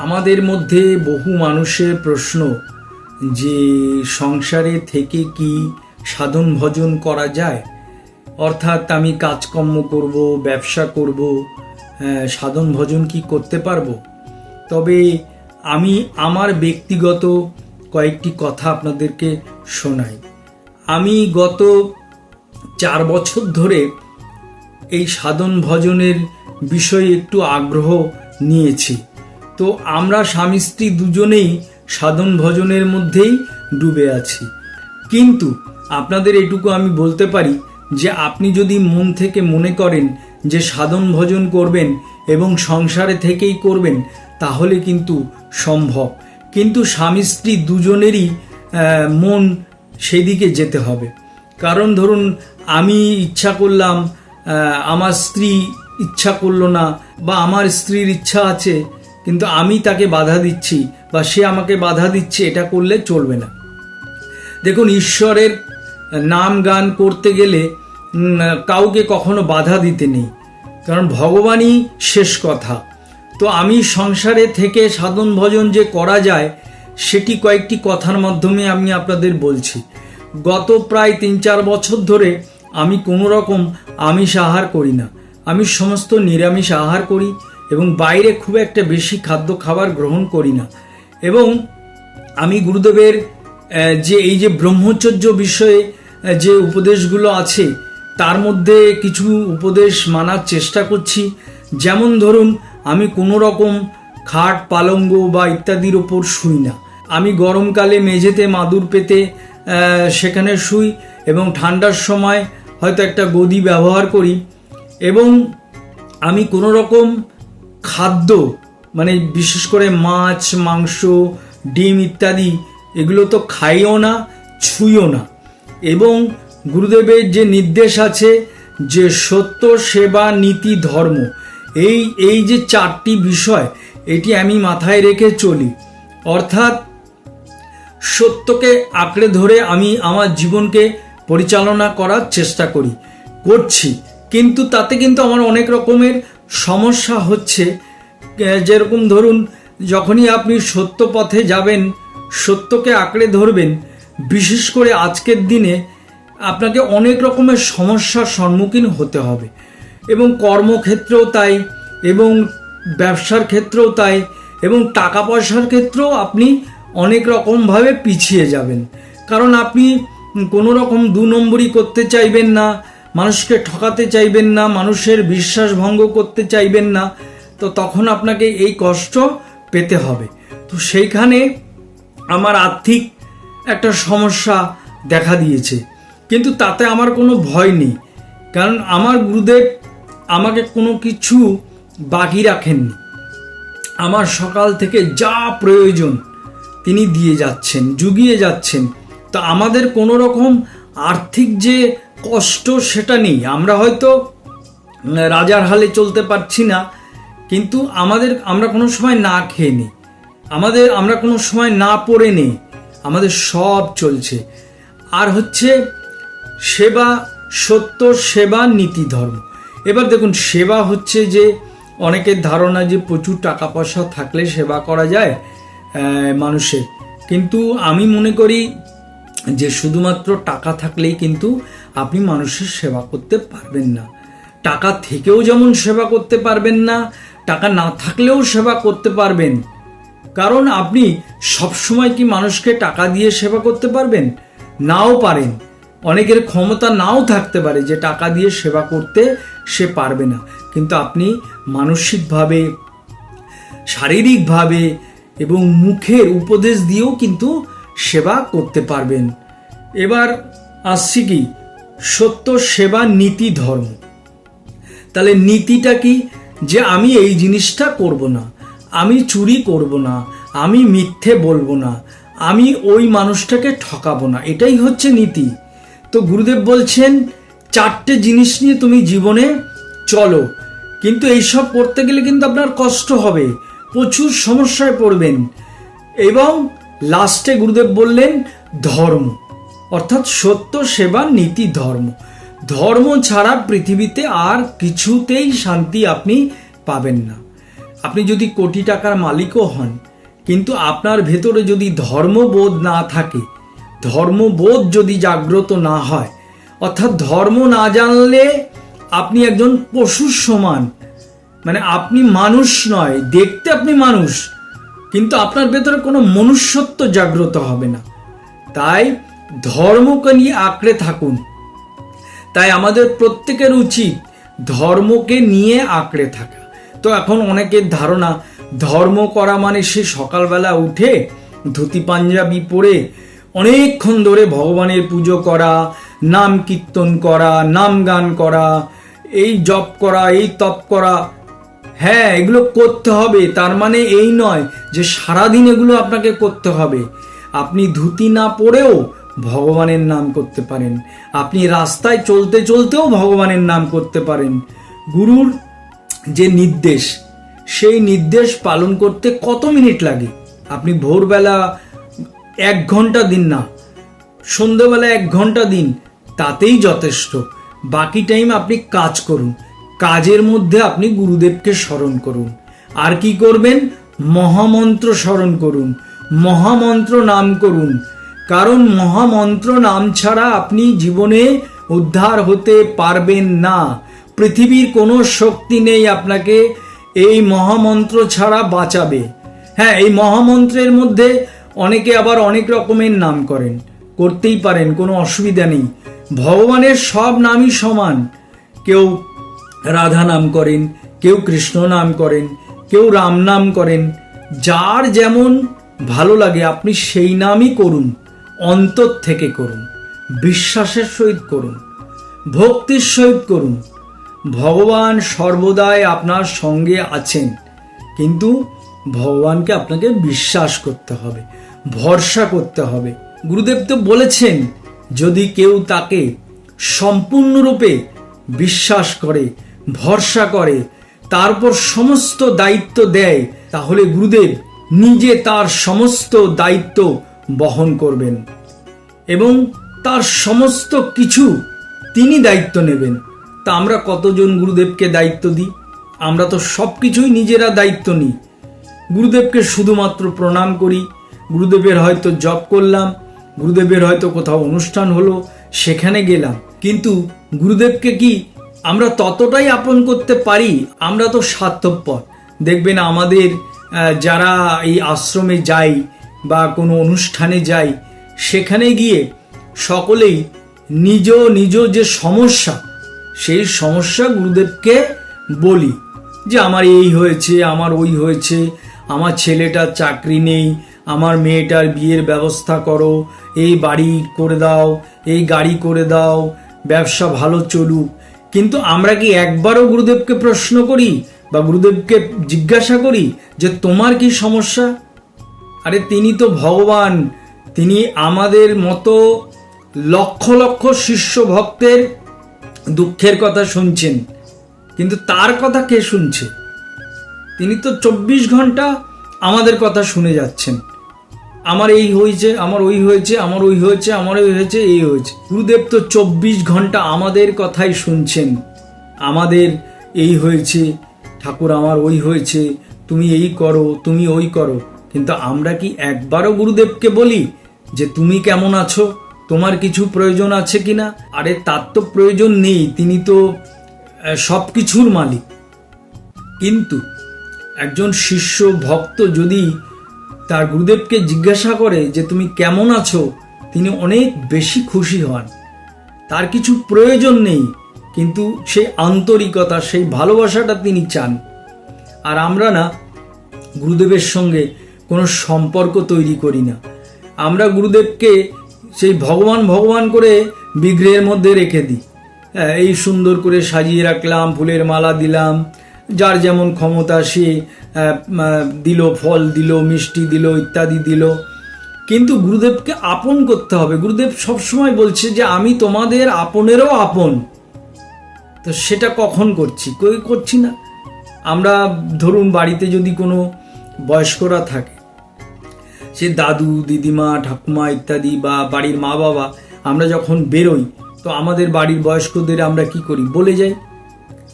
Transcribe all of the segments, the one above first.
আমাদের মধ্যে বহু মানুষের প্রশ্ন যে সংসারে থেকে কি সাধন ভজন করা যায়? অর্থাৎ আমি কাজকর্ম করব, ব্যবসা করব সাধন ভজন কি করতে পারব? তবে আমি আমার ব্যক্তিগত কয়েকটি কথা আপনাদেরকে শোনাই। আমি গত চার বছর ধরে এই সাধন ভজনের বিষয়ে একটু আগ্রহ নিয়েছি। তো আমরা স্বামী স্ত্রী দুজনেই সাধন ভজনের মধ্যেই ডুবে আছি। কিন্তু আপনাদের এটুকু আমি বলতে পারি যে আপনি যদি মন থেকে মনে করেন যে সাধন ভজন করবেন এবং সংসারে থেকেই করবেন, তাহলে কিন্তু সম্ভব। কিন্তু স্বামী স্ত্রী দুজনেরই মন সেদিকে যেতে হবে। কারণ ধরুন, আমি ইচ্ছা করলাম আমার স্ত্রী ইচ্ছা করল না বা আমার স্ত্রীর ইচ্ছা আছে কিন্তু আমি তাকে বাধা দিচ্ছি বা সে আমাকে বাধা দিচ্ছে, এটা করলে চলবে না। দেখুন, ঈশ্বরের নাম গান করতে গেলে কাউকে কখনো বাধা দিতে নেই। কারণ ভগবানই শেষ কথা। তো আমি সংসারে থেকে সাধন ভজন যে করা যায়, সেটি কয়েকটি কথার মাধ্যমে আমি আপনাদের বলছি। গত প্রায় তিন চার বছর ধরে আমি কোনো রকম আমিষ আহার করি না। আমি সমস্ত নিরামিষ আহার করি এবং বাইরে খুব একটা বেশি খাদ্য খাবার গ্রহণ করি না। এবং আমি গুরুদেবের যে এই যে ব্রহ্মচর্য বিষয়ে যে উপদেশগুলো আছে, তার মধ্যে কিছু উপদেশ মানার চেষ্টা করছি। যেমন ধরুন, আমি কোনো রকম খাট, পালঙ্গ বা ইত্যাদির ওপর শুই না। আমি গরমকালে মেঝেতে মাদুর পেতে সেখানে শুই এবং ঠান্ডার সময় হয়তো একটা গদি ব্যবহার করি। এবং আমি কোনো রকম খাদ্য মানে বিশেষ করে মাছ, মাংস, ডিম ইত্যাদি, এগুলো তো খাইও না ছুঁইও না। এবং গুরুদেবের যে নির্দেশ আছে যে সত্য সেবা নীতি ধর্ম, এই এই যে চারটি বিষয়, এটি আমি মাথায় রেখে চলি। অর্থাৎ সত্যকে আঁকড়ে ধরে আমি আমার জীবনকে পরিচালনা করার চেষ্টা করি, করছি। কিন্তু তাতে কিন্তু আমার অনেক রকমের সমস্যা হচ্ছে যেরকম ধরুন, যখনই আপনি সত্য পথে যাবেন, সত্যকে আঁকড়ে ধরবেন, বিশেষ করে আজকের দিনে আপনাকে অনেক রকমের সমস্যার সম্মুখীন হতে হবে। এবং কর্মক্ষেত্রেও তাই, এবং ব্যবসার ক্ষেত্রেও তাই, এবং টাকা পয়সার ক্ষেত্রেও আপনি অনেক রকমভাবে পিছিয়ে যাবেন। কারণ আপনি কোনো রকম দু নম্বরই করতে চাইবেন না মানুষকে ঠকাতে চাইবেন না, মানুষের বিশ্বাস ভঙ্গ করতে চাইবেন না, তো তখন আপনাকে এই কষ্ট পেতে হবে। তো সেইখানে আমার আর্থিক একটা সমস্যা দেখা দিয়েছে। কিন্তু তাতে আমার কোনো ভয় নেই। কারণ আমার গুরুদেব আমাকে কোনো কিছু বাকি রাখেননি। আমার সকাল থেকে যা প্রয়োজন তিনি দিয়ে যাচ্ছেন, জুগিয়ে যাচ্ছেন। তো আমাদের কোনো রকম আর্থিক যে কষ্ট সেটা নেই। আমরা হয়তো রাজার হালে চলতে পারছি না, কিন্তু আমাদের, আমরা কোনো সময় না খেয়ে নিই। আমাদের, আমরা কোনো সময় না পড়ে নেই। আমাদের সব চলছে। আর হচ্ছে, সেবা সত্য, সেবা নীতি ধর্ম। এবার দেখুন, সেবা হচ্ছে যে, অনেকের ধারণা যে প্রচুর টাকা পয়সা থাকলে সেবা করা যায় মানুষের। কিন্তু আমি মনে করি যে, শুধুমাত্র টাকা থাকলেই কিন্তু আপনি মানুষের সেবা করতে পারবেন না। টাকা থেকেও যেমন সেবা করতে পারবেন না, টাকা না থাকলেও সেবা করতে পারবেন। কারণ আপনি সবসময় কি মানুষকে টাকা দিয়ে সেবা করতে পারবেন? নাও পারেন। অনেকের ক্ষমতা নাও থাকতে পারে যে টাকা দিয়ে সেবা করতে সে পারবে না। কিন্তু আপনি মানসিকভাবে, শারীরিকভাবে এবং মুখের উপদেশ দিয়েও কিন্তু সেবা করতে পারবেন। এবার আসছি কি? সত্য সেবা নীতি ধর্ম। তাহলে নীতিটা কি? যে আমি এই জিনিসটা করব না, আমি চুরি করব না, আমি মিথ্যে বলব না, আমি ওই মানুষটাকে ঠকাবো না। এটাই হচ্ছে নীতি। তো গুরুদেব বলছেন, চারটে জিনিস নিয়ে তুমি জীবনে চলো, কিন্তু এইসব করতে গেলে কিন্তু আপনার কষ্ট হবে, প্রচুর সমস্যায় পড়বেন। এবং লাস্টে গুরুদেব বললেন, ধর্ম। অর্থাৎ সত্য সেবা নীতি ধর্ম। ধর্ম ছাড়া পৃথিবীতে আর কিছুতেই শান্তি আপনি পাবেন না। আপনি যদি কোটি টাকার মালিকও হন, কিন্তু আপনার ভেতরে যদি ধর্মবোধ না থাকে, ধর্মবোধ যদি জাগ্রত না হয়, অর্থাৎ ধর্ম না জানলে আপনি একজন পশুর সমান মানে আপনি মানুষ নয়, দেখতে আপনি মানুষ, কিন্তু আপনার ভেতরে কোনো মনুষ্যত্ব জাগ্রত হবে না। তাই ধর্মকে নিয়ে আঁকড়ে থাকুন। তাই আমাদের প্রত্যেকের উচিত ধর্মকে নিয়ে আঁকড়ে থাকা। তো এখন অনেকের ধারণা, ধর্ম করা মানে সে সকালবেলা উঠে ধুতি পাঞ্জাবি পরে অনেকক্ষণ ধরে ভগবানের পুজো করা, নাম কীর্তন করা, নাম গান করা, এই জপ করা, এই তপ করা। হ্যাঁ এগুলো করতে হবে, তার মানে এই নয় যে সারাদিন এগুলো আপনাকে করতে হবে। আপনি ধুতি না পরেও ভগবানের নাম করতে পারেন। আপনি রাস্তায় চলতে চলতেও ভগবানের নাম করতে পারেন। গুরুর যে নির্দেশ, সেই নির্দেশ পালন করতে কত মিনিট লাগে? আপনি ভোরবেলা এক ঘণ্টা দিন না, সন্ধ্যেবেলা এক ঘণ্টা দিন, তাতেই যথেষ্ট। বাকি টাইম আপনি কাজ করুন। কাজের মধ্যে আপনি গুরুদেবকে স্মরণ করুন। আর কি করবেন? মহামন্ত্র স্মরণ করুন। মহামন্ত্র নাম করুন। কারণ মহামন্ত্র নাম ছাড়া আপনি জীবনে উদ্ধার হতে পারবেন না। পৃথিবীর কোনো শক্তি নেই আপনাকে এই মহামন্ত্র ছাড়া বাঁচাবে। হ্যাঁ এই মহামন্ত্রের মধ্যে অনেকে আবার অনেক রকমের নাম করেন। করতেই পারেন, কোনো অসুবিধা নেই। ভগবানের সব নামই সমান। কেউ রাধা নাম করেন, কেউ কৃষ্ণ নাম করেন, কেউ রাম নাম করেন। যার যেমন ভালো লাগে, আপনি সেই নামই করুন। অন্তর থেকে করুন, বিশ্বাসের সহিত করুন, ভক্তির সহিত করুন। ভগবান সর্বদাই আপনার সঙ্গে আছেন, কিন্তু ভগবানকে আপনাকে বিশ্বাস করতে হবে, ভরসা করতে হবে। গুরুদেব তো বলেছেন, যদি কেউ তাকে সম্পূর্ণরূপে বিশ্বাস করে, ভরসা করে, তারপর সমস্ত দায়িত্ব দেয়, তাহলে গুরুদেব নিজে তার সমস্ত দায়িত্ব বহন করবেন এবং তার সমস্ত কিছু তিনি দায়িত্ব নেবেন। তা আমরা কতজন গুরুদেবকে দায়িত্ব দিই? আমরা তো সব কিছুই নিজেরা দায়িত্ব নিই। গুরুদেবকে শুধুমাত্র প্রণাম করি। গুরুদেবের হয়তো জপ করলাম, গুরুদেবের হয়তো কোথাও অনুষ্ঠান হলো, সেখানে গেলাম। কিন্তু গুরুদেবকে কি আমরা ততটাই আপন করতে পারি? আমরা তো স্বার্থপর। দেখবেন আমাদের যারা এই আশ্রমে যাই বা কোনো অনুষ্ঠানে যাই, সেখানে গিয়ে সকলেই নিজ নিজ যে সমস্যা, সেই সমস্যা গুরুদেবকে বলি যে, আমার এই হয়েছে, আমার ওই হয়েছে, আমার ছেলেটার চাকরি নেই, আমার মেয়েটার বিয়ের ব্যবস্থা করো, এই বাড়ি করে দাও, এই গাড়ি করে দাও, ব্যবসা ভালো চলুক। কিন্তু আমরা কি একবারও গুরুদেবকে প্রশ্ন করি বা গুরুদেবকে জিজ্ঞাসা করি যে, তোমার কি সমস্যা? আরে তিনি তো ভগবান। তিনি আমাদের মতো লক্ষ লক্ষ শিষ্য ভক্তের দুঃখের কথা শুনছেন। কিন্তু তার কথা কে শুনছে? তিনি তো চব্বিশ ঘণ্টা আমাদের কথা শুনে যাচ্ছেন। আমার এই হয়েছে, আমার ওই হয়েছে, আমার ওই হয়েছে, আমার ওই হয়েছে, এই হয়েছে। গুরুদেব তো চব্বিশ ঘণ্টা আমাদের কথাই শুনছেন। আমাদের এই হয়েছে, ঠাকুর আমার ওই হয়েছে, তুমি এই করো, তুমি ওই করো। কিন্তু আমরা কি একবারও গুরুদেবকে বলি যে তুমি কেমন আছো? তোমার কিছু প্রয়োজন আছে কিনা? আরে তার তো প্রয়োজন নেই, তিনি তো সব কিছুর মালিক। কিন্তু একজন শিষ্য ভক্ত যদি তার গুরুদেবকে জিজ্ঞাসা করে যে তুমি কেমন আছো? তিনি অনেক বেশি খুশি হন। তার কিছু প্রয়োজন নেই, কিন্তু সেই আন্তরিকতা, সেই ভালোবাসাটা তিনি চান। আর আমরা না গুরুদেবের সঙ্গে কোনো সম্পর্ক তৈরি করি না। আমরা গুরুদেবকে সেই ভগবান ভগবান করে বিগ্রহের মধ্যে রেখে দিই। হ্যাঁ, এই সুন্দর করে সাজিয়ে রাখলাম ফুলের মালা দিলাম যার যেমন ক্ষমতা সে দিল ফল দিল মিষ্টি দিল ইত্যাদি দিল। কিন্তু গুরুদেবকে আপন করতে হবে। গুরুদেব সবসময় বলছে যে আমি তোমাদের আপনেরও আপন। তো সেটা কখন করছি? করছি না। আমরা ধরুন বাড়িতে যদি কোনো বয়স্করা থাকে সে দাদু, দিদিমা, ঠাকুমা ইত্যাদি বা বাড়ির মা বাবা আমরা যখন বেরোই, তো আমাদের বাড়ির বয়স্কদের আমরা কি করি? বলে যাই।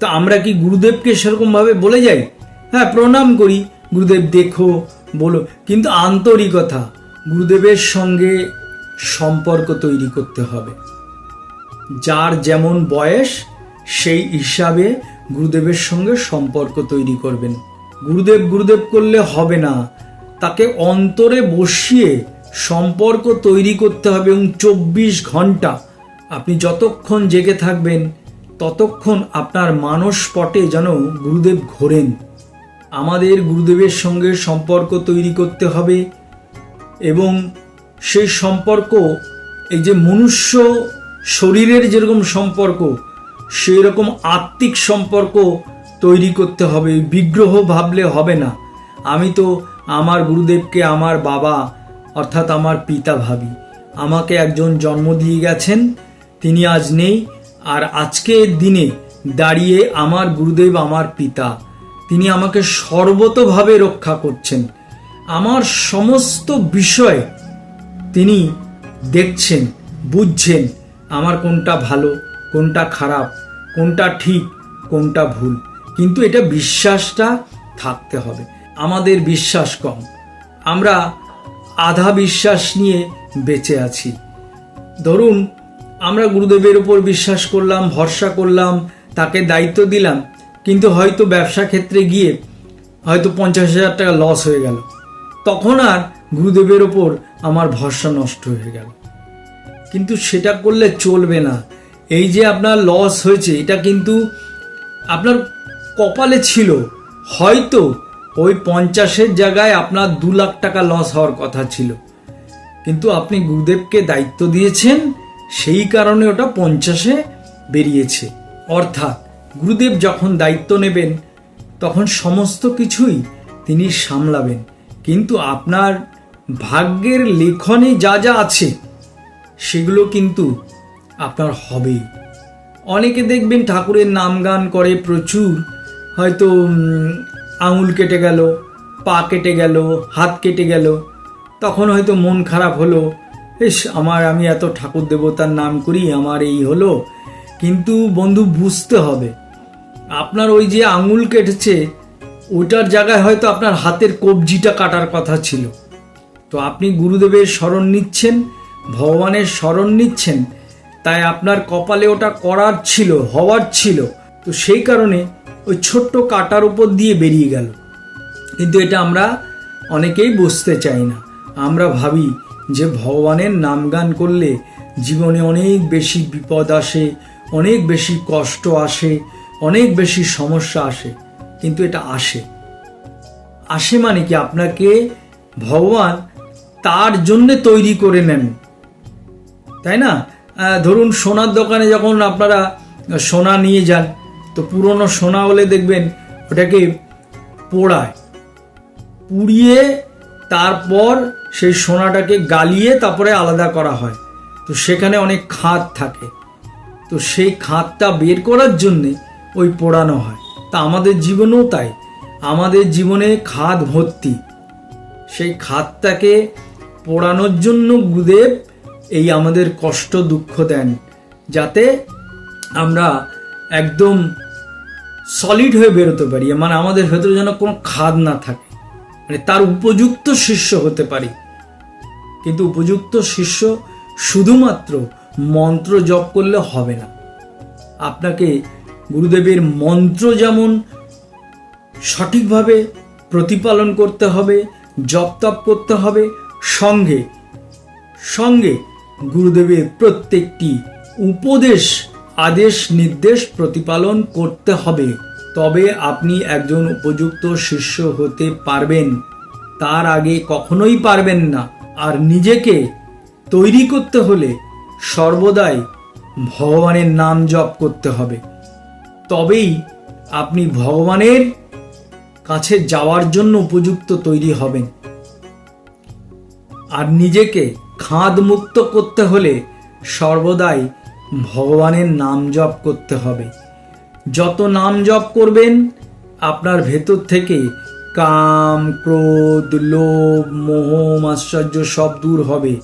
তো আমরা কি গুরুদেবকে সেরকমভাবে বলে যাই? হ্যাঁ প্রণাম করি। গুরুদেব, দেখো, বলো। কিন্তু আন্তরিকতা, গুরুদেবের সঙ্গে সম্পর্ক তৈরি করতে হবে। যার যেমন বয়স, সেই হিসাবে গুরুদেবের সঙ্গে সম্পর্ক তৈরি করবেন। গুরুদেব গুরুদেব করলে হবে না। তাকে অন্তরে বসিয়ে সম্পর্ক তৈরি করতে হবে এবং চব্বিশ ঘণ্টা আপনি যতক্ষণ জেগে থাকবেন, ততক্ষণ আপনার মানস পটে যেন গুরুদেব ঘোরেন। আমাদের গুরুদেবের সঙ্গে সম্পর্ক তৈরি করতে হবে এবং সেই সম্পর্ক, এই যে মনুষ্য শরীরের যেরকম সম্পর্ক সেই রকম আত্মিক সম্পর্ক তৈরি করতে হবে। বিগ্রহ ভাবলে হবে না। আমি তো আমার গুরুদেবকে আমার বাবা, অর্থাৎ আমার পিতা ভাবি। আমাকে একজন জন্ম দিয়ে গেছেন, তিনি আজ নেই, আর আজকের দিনে দাঁড়িয়ে আমার গুরুদেব আমার পিতা। তিনি আমাকে সর্বতভাবে রক্ষা করছেন। আমার সমস্ত বিষয় তিনি দেখছেন, বুঝছেন, আমার কোনটা ভালো, কোনটা খারাপ, কোনটা ঠিক, কোনটা ভুল। কিন্তু এটা বিশ্বাসটা থাকতে হবে। আমাদের বিশ্বাস কম। আমরা আধা বিশ্বাস নিয়ে বেঁচে আছি। ধরুন, আমরা গুরুদেবের উপর বিশ্বাস করলাম, ভরসা করলাম, তাকে দায়িত্ব দিলাম, কিন্তু হয়তো ব্যবসা ক্ষেত্রে গিয়ে হয়তো পঞ্চাশ হাজার টাকা লস হয়ে গেল। তখন আর গুরুদেবের ওপর আমার ভরসা নষ্ট হয়ে গেল। কিন্তু সেটা করলে চলবে না। এই যে আপনার লস হয়েছে, এটা কিন্তু আপনার কপালে ছিল। হয়তো ওই পঞ্চাশের জায়গায় আপনার দু লাখ টাকা লস হওয়ার কথা ছিল। কিন্তু আপনি গুরুদেবকে দায়িত্ব দিয়েছেন, সেই কারণে ওটা পঞ্চাশে বেরিয়েছে। অর্থাৎ গুরুদেব যখন দায়িত্ব নেবেন, তখন সমস্ত কিছুই তিনি সামলাবেন। কিন্তু আপনার ভাগ্যের লেখনে যা যা আছে, সেগুলো কিন্তু আপনার হবেই। অনেকে দেখবেন ঠাকুরের নাম গান করে প্রচুর। হয়তো আঙুল কেটে গেল, পা কেটে গেল, হাত কেটে গেল। তখন হয়তো মন খারাপ হলো, ইস, আমার আমি এত ঠাকুর দেবতার নাম করি, আমার এই হলো। কিন্তু বন্ধু, বুঝতে হবে, আপনার ওই যে আঙুল কেটেছে, ওইটার জায়গায় হয়তো আপনার হাতের কবজিটা কাটার কথা ছিল। তো আপনি গুরুদেবের স্মরণ নিচ্ছেন, ভগবানের স্মরণ নিচ্ছেন, তাই আপনার কপালে ওটা করার ছিল, হওয়ার ছিল। তো সেই কারণে ওই ছোট্ট কাটার উপর দিয়ে বেরিয়ে গেল। কিন্তু এটা আমরা অনেকেই বুঝতে চাই না। আমরা ভাবি যে ভগবানের নাম গান করলে জীবনে অনেক বেশি বিপদ আসে, অনেক বেশি কষ্ট আসে, অনেক বেশি সমস্যা আসে। কিন্তু এটা আসে। আসে মানে কি? আপনাকে ভগবান তার জন্যে তৈরি করে নেন। তাই না? ধরুন সোনার দোকানে যখন আপনারা সোনা নিয়ে যান তো পুরনো সোনা হলে দেখবেন ওটাকে পোড়ায়। পুড়িয়ে তারপর সেই সোনাটাকে গালিয়ে তারপরে আলাদা করা হয়। তো সেখানে অনেক খাত থাকে। তো সেই খাতটা বের করার জন্যে ওই পোড়ানো হয়। তা আমাদের জীবনেও তাই। আমাদের জীবনে খাদ ভর্তি। সেই খাতটাকে পোড়ানোর জন্য গুরুদেব এই আমাদের কষ্ট দুঃখ দেন। যাতে আমরা একদম সলিড হয়ে বেরোতে পারি মানে আমাদের ভেতরে যেন কোনো খাদ না থাকে। মানে তার উপযুক্ত শিষ্য হতে পারি। কিন্তু উপযুক্ত শিষ্য শুধুমাত্র মন্ত্র জপ করলে হবে না। আপনাকে গুরুদেবের মন্ত্র যেমন সঠিকভাবে প্রতিপালন করতে হবে, জপ তপ করতে হবে, সঙ্গে সঙ্গে গুরুদেবের প্রত্যেকটি উপদেশ আদেশ, নির্দেশ প্রতিপালন করতে হবে। তবে আপনি একজন উপযুক্ত শিষ্য হতে পারবেন। তার আগে কখনোই পারবেন না। আর নিজেকে তৈরি করতে হলে সর্বদাই ভগবানের নাম জপ করতে হবে। তবেই আপনি ভগবানের কাছে যাওয়ার জন্য উপযুক্ত তৈরি হবেন। আর নিজেকে খাদ মুক্ত করতে হলে সর্বদাই ভগবানের নাম জপ করতে হবে। যত নাম জপ করবেন, আপনার ভেতর থেকে কাম, ক্রোধ, লোভ, মোহ আশ্চর্য সব দূর হবে।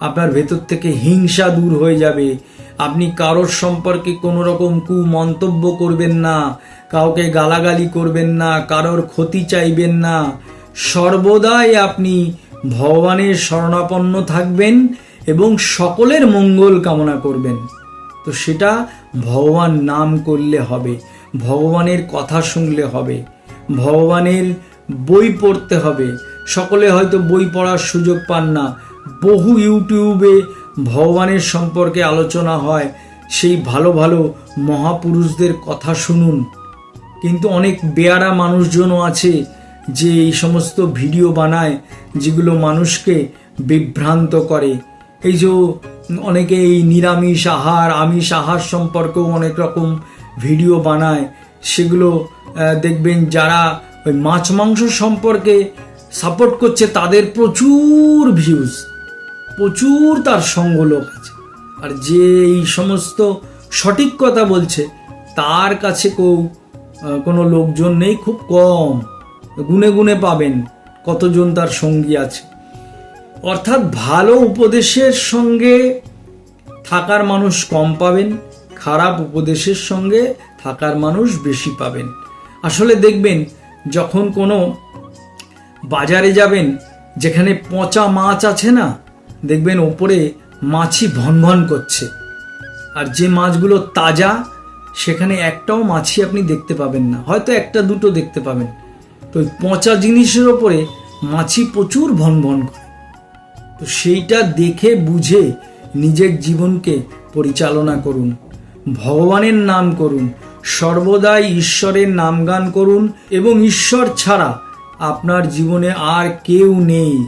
আপনার ভেতর থেকে হিংসা দূর হয়ে যাবে। আপনি কারোর সম্পর্কে কোনো রকম কু মন্তব্য করবেন না, কাউকে গালাগালি করবেন না, কারোর ক্ষতি চাইবেন না। সর্বদাই আপনি ভগবানের শরণাপন্ন থাকবেন এবং সকলের মঙ্গল কামনা করবেন। তো সেটা ভগবান নাম করলে হবে, ভগবানের কথা শুনলে হবে, ভগবানের বই পড়তে হবে। সকলে হয়তো বই পড়ার সুযোগ পান না। বহু ইউটিউবে ভগবানের সম্পর্কে আলোচনা হয়, সেই ভালো ভালো মহাপুরুষদের কথা শুনুন। কিন্তু অনেক বেয়ারা মানুষজনও আছে যে এই সমস্ত ভিডিও বানায়, যেগুলো মানুষকে বিভ্রান্ত করে। এই যে অনেকে এই নিরামিষ আহার, আমিষ আহার সম্পর্কেও অনেক রকম ভিডিও বানায়। সেগুলো দেখবেন যারা ওই মাছ মাংস সম্পর্কে সাপোর্ট করছে, তাদের প্রচুর ভিউজ প্রচুর তার সঙ্গ লোক আছে। আর যে এই সমস্ত সঠিক কথা বলছে, তার কাছে কেউ কোনো লোকজন নেই, খুব কম। গুনে গুনে পাবেন কতজন তার সঙ্গী আছে। অর্থাৎ ভালো উপদেশের সঙ্গে থাকার মানুষ কম পাবেন, খারাপ উপদেশের সঙ্গে থাকার মানুষ বেশি পাবেন। আসলে দেখবেন, যখন কোনো বাজারে যাবেন, যেখানে পচা মাছ আছে না, দেখবেন ওপরে মাছি ভন ভন করছে। আর যে মাছগুলো তাজা, সেখানে একটাও মাছি আপনি দেখতে পাবেন না। হয়তো একটা দুটো দেখতে পাবেন। তো ওই পচা জিনিসের ওপরে মাছি প্রচুর ভন ভন করে। তো সেইটা দেখে বুঝে নিজের জীবনকে পরিচালনা করুন। ভগবানের নাম করুন, সর্বদাই ঈশ্বরের নাম গান করুন এবং ঈশ্বর ছাড়া আপনার জীবনে আর কেউ নেই।